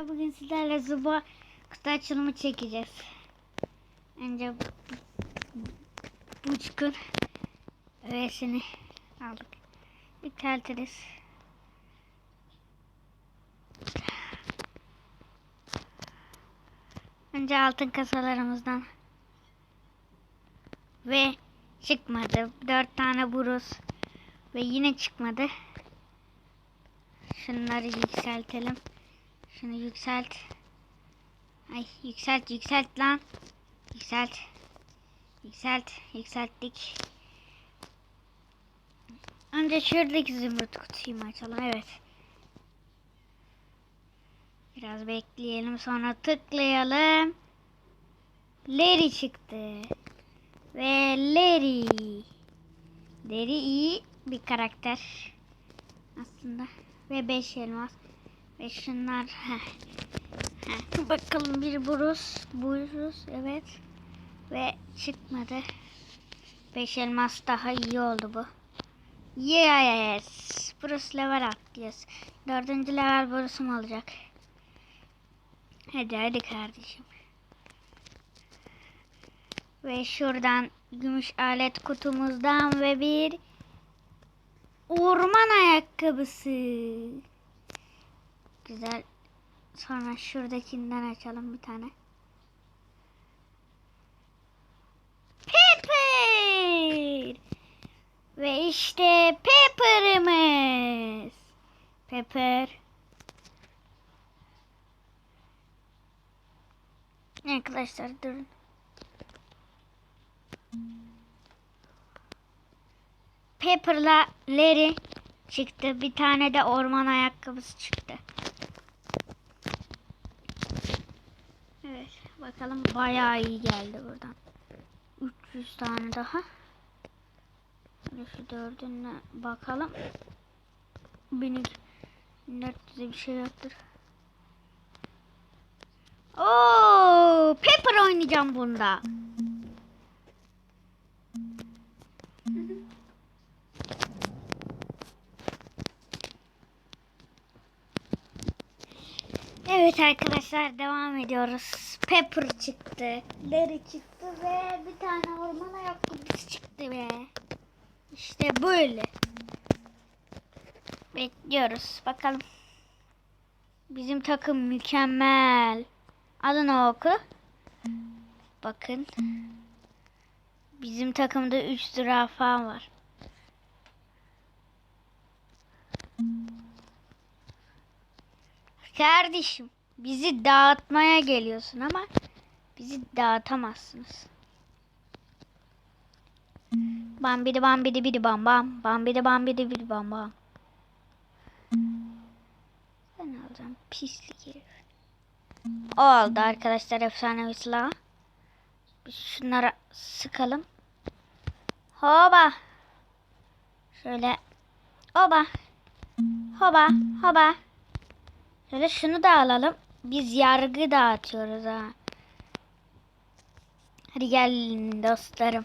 Bugün sizlerle zuba kutu açılımı çekeceğiz. Önce bu, çukur öğesini aldık. Yükseltiriz. Önce altın kasalarımızdan ve çıkmadı. Dört tane buruz ve yine çıkmadı. Şunları yükseltelim. Şunu yükselt. Ay yükselt yükselt lan. Yükselt. Yükselt. Yükselttik. Önce şuradaki zümrüt kutuyu açalım? Evet. Biraz bekleyelim sonra tıklayalım. Larry çıktı. Ve Larry. Larry iyi bir karakter. Aslında. Ve 5 elmas. Ve şunlar. Bakalım bir buruz. Buruz evet. Ve çıkmadı. 5 elmas daha iyi oldu bu. Yes. Burası level atlıyoruz. Dördüncü level burusum olacak. Hadi hadi kardeşim. Ve şuradan gümüş alet kutumuzdan ve bir orman ayakkabısı. Güzel. Sonra şuradakinden açalım bir tane. Pepper. Ve işte Pepper'ımız. Pepper. Arkadaşlar durun. Pepper'la Larry çıktı. Bir tane de orman ayakkabısı çıktı. Evet. Bakalım bayağı iyi geldi buradan. 300 tane daha. Şimdi şu dördüne bakalım. 1400'e bir şey yoktur. Oo, Pepper oynayacağım bunda. Evet arkadaşlar devam ediyoruz. Pepper çıktı. Larry çıktı ve bir tane orman ayakkabısı çıktı be. İşte böyle. Bekliyoruz. Bakalım. Bizim takım mükemmel. Alın o oku. Bakın. Bizim takımda 3 zürafa var. Kardeşim bizi dağıtmaya geliyorsun ama bizi dağıtamazsınız. Bam bidi bam bidi bidi bam bam. Bam bidi bam bidi bidi bam bam. Ben alacağım pislik herif. O oldu arkadaşlar efsanevi silah. Biz şunlara sıkalım. Hoba. Şöyle. Hoba. Hoba. Hoba. Şöyle şunu da alalım. Biz yargı dağıtıyoruz ha. Hadi gelin dostlarım.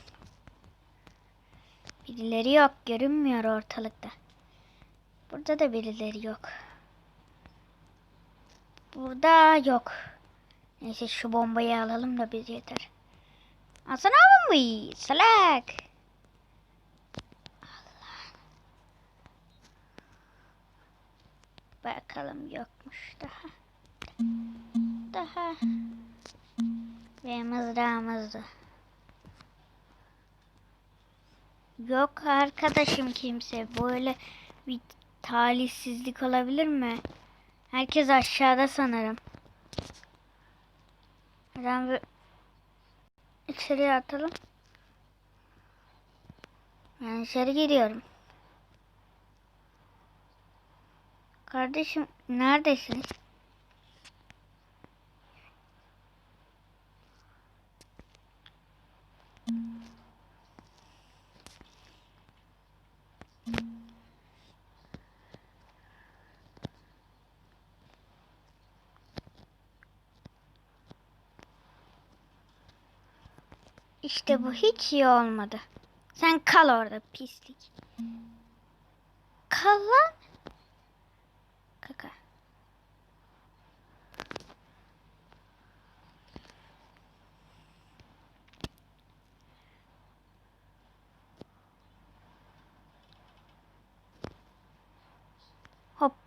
Birileri yok. Görünmüyor ortalıkta. Burada da birileri yok. Burada yok. Neyse şu bombayı alalım da biz yeter. Alsana bombayı. Salak. Bakalım yokmuş daha. Daha. Ve mızrağımızdı. Yok arkadaşım kimse. Böyle bir talihsizlik olabilir mi? Herkes aşağıda sanırım. Ben bir içeri atalım. Ben içeri gidiyorum. Kardeşim neredesiniz? İşte bu hiç iyi olmadı. Sen kal orada pislik. Kal lan.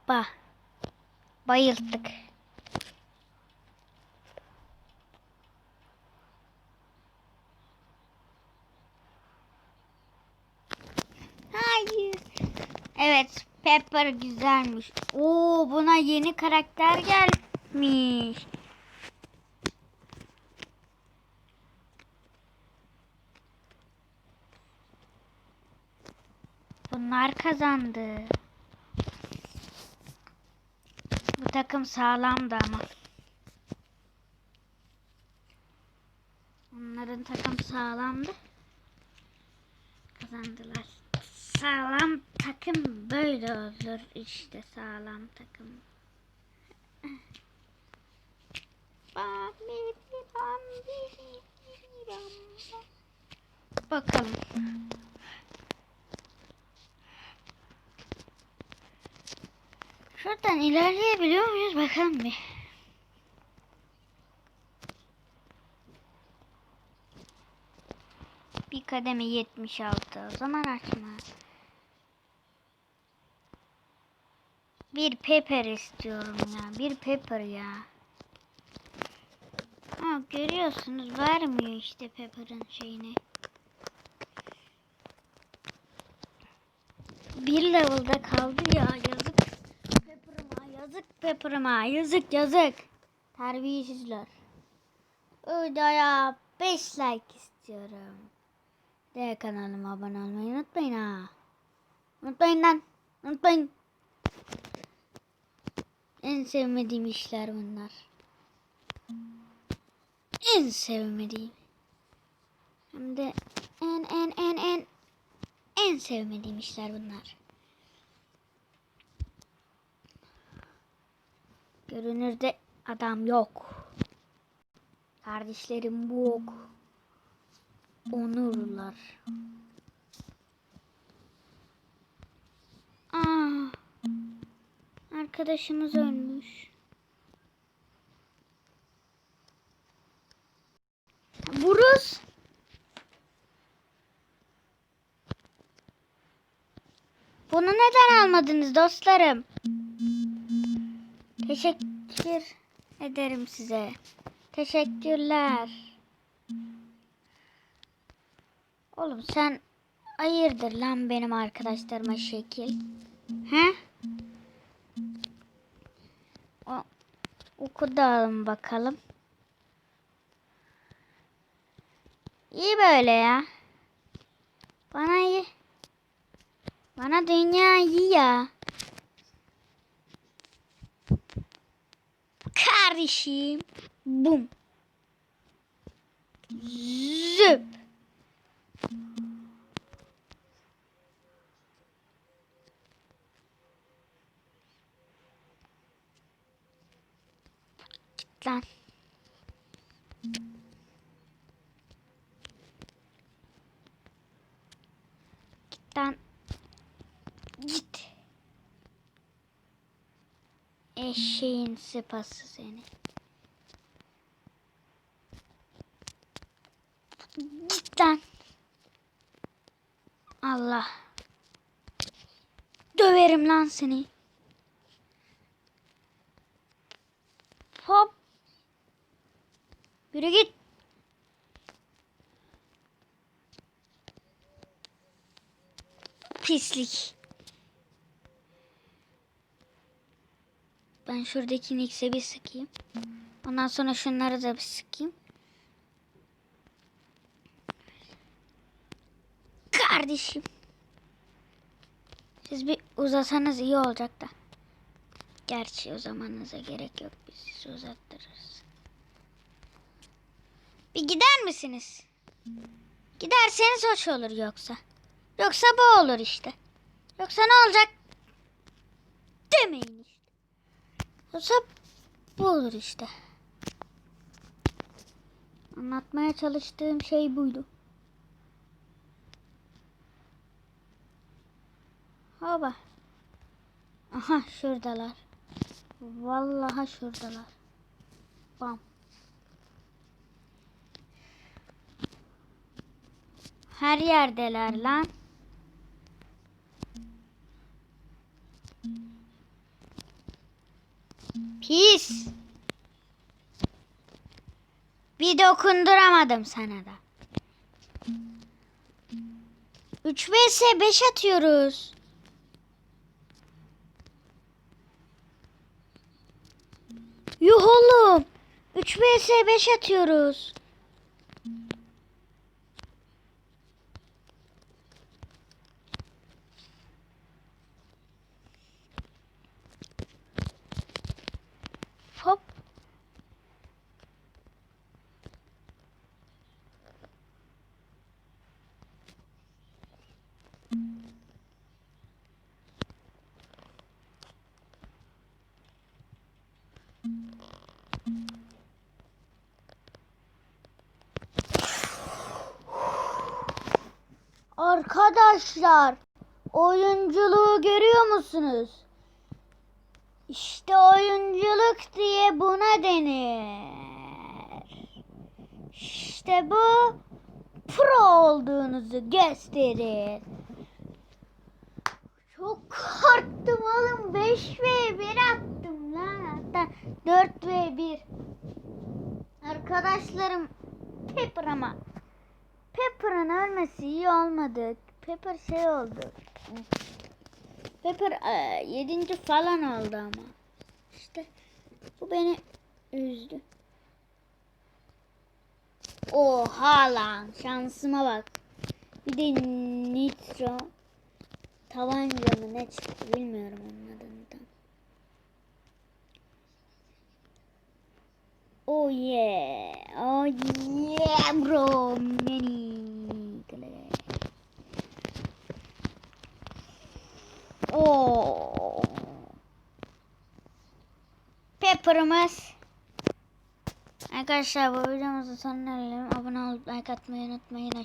Hoppa. Bayılttık. Hayır. Evet, Pepper güzelmiş. Oo, buna yeni karakter gelmiş. Bunlar kazandı. Bu takım sağlamdı ama. Onların takım sağlamdı. Kazandılar. Sağlam takım böyle olur işte sağlam takım. Bakalım. Şuradan ilerleyebiliyor muyuz bakalım bir. Bir kademe 76 o zaman açma. Bir pepper istiyorum ya. Bir pepper ya. Ha, görüyorsunuz vermiyor işte pepper'ın şeyini. Bir level'da kaldı ya yazık. Pepper'ıma yazık yazık. Terbiyesizler. Videoya 5 like istiyorum. De kanalıma abone olmayı unutmayın ha. Unutmayın lan. Unutmayın. En sevmediğim işler bunlar. En sevmediğim. Hem de en en en en en sevmediğim işler bunlar. Görünürde adam yok. Kardeşlerim bu yok. Onurlar. Aa, arkadaşımız ölmüş. Buruz. Bunu neden almadınız dostlarım? Teşekkür ederim size. Teşekkürler. Oğlum sen hayırdır lan benim arkadaşlarıma şekil? He? O, oku da alın bakalım. İyi böyle ya. Bana iyi. Bana dünya iyi ya. Kardeşim. Bum. Zıp. Git lan. Git lan. Git. Eşeğin sıpası seni. Lan. Allah. Döverim lan seni. Hop. Yürü git. Pislik. Ben şuradaki Nix'e bir sıkayım. Ondan sonra şunları da bir sıkayım. Kardeşim. Siz bir uzasanız iyi olacak da. Gerçi o zamanınıza gerek yok. Biz sizi uzattırırız. Bir gider misiniz? Giderseniz hoş olur yoksa. Yoksa bu olur işte. Yoksa ne olacak? Demeyin. Yoksa bu olur işte. Anlatmaya çalıştığım şey buydu. Hava. Aha şuradalar. Vallahi şuradalar. Bam. Her yerdeler lan. Pis. Bir dokunduramadım sana da. 3 vs 5 atıyoruz. Yuh oğlum. 3 vs 5 atıyoruz. Hop. Arkadaşlar, oyunculuğu görüyor musunuz? İşte oyunculuk diye buna denir. İşte bu pro olduğunuzu gösterir. Çok korktum oğlum. 5 ve 1 attım lan. Hatta 4 ve 1. Arkadaşlarım Pepper ama Pepper'ın ölmesi iyi olmadı. Pepper şey oldu. Pepper e, falan oldu ama. İşte bu beni üzdü. Oha lan şansıma bak. Bir de nitro tabanca mı ne çıktı bilmiyorum onun adını tam. Oh yeah. Oh yeah bro. Many. Oo. Pepper'ımız. Arkadaşlar bu videomuzun sonuna gelelim. Abone olup like atmayı unutmayın.